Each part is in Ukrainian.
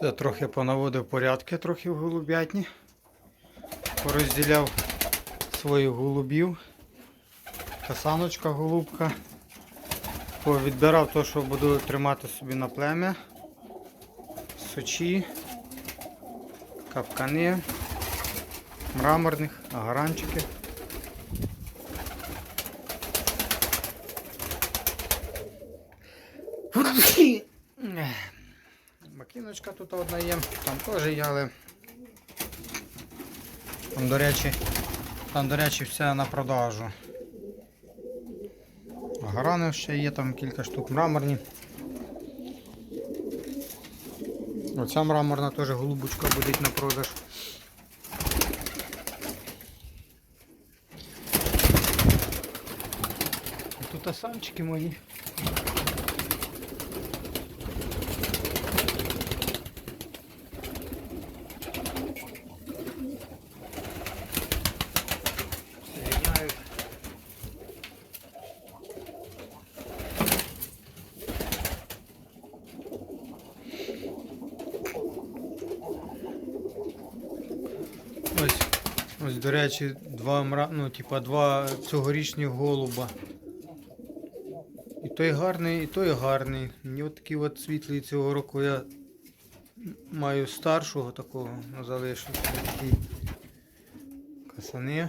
Це трохи понаводив порядки трохи в голубятні. Порозділяв своїх голубів. Касаночка голубка. Відбирав те, що буду тримати собі на плем'я. Сочі, капкани, мраморних, агаранчики. Макіночка тут одна є, там теж є, але там, до речі, там, до речі, все на продажу. Гарани ще є, там кілька штук мраморні. Оця мраморна теж голубочка буде на продаж. Тут асанчики мої. Соединяют. Ось, ось, до речі, два мра... ну, типа, два цьогорічні голуба. І той гарний, і той гарний. Мені от такий от світлий цього року я маю старшого такого залишився. Такі касани.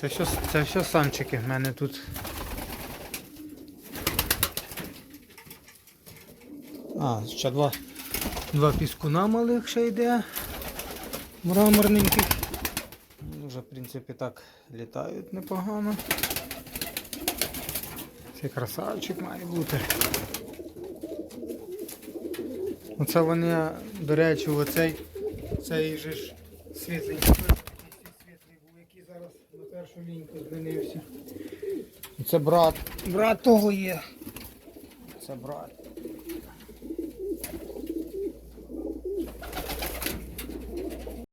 Це все, це все самчики в мене тут. А, ще два, два піскуна малих ще йде. Мраморненьких. Вже, в принципі, так літають непогано. Цей красавчик має бути. Оце вони, до речі, оцей цей же ж світленький світлий був, який зараз на першу ліньку змінився. Це брат. Брат того є. Це брат.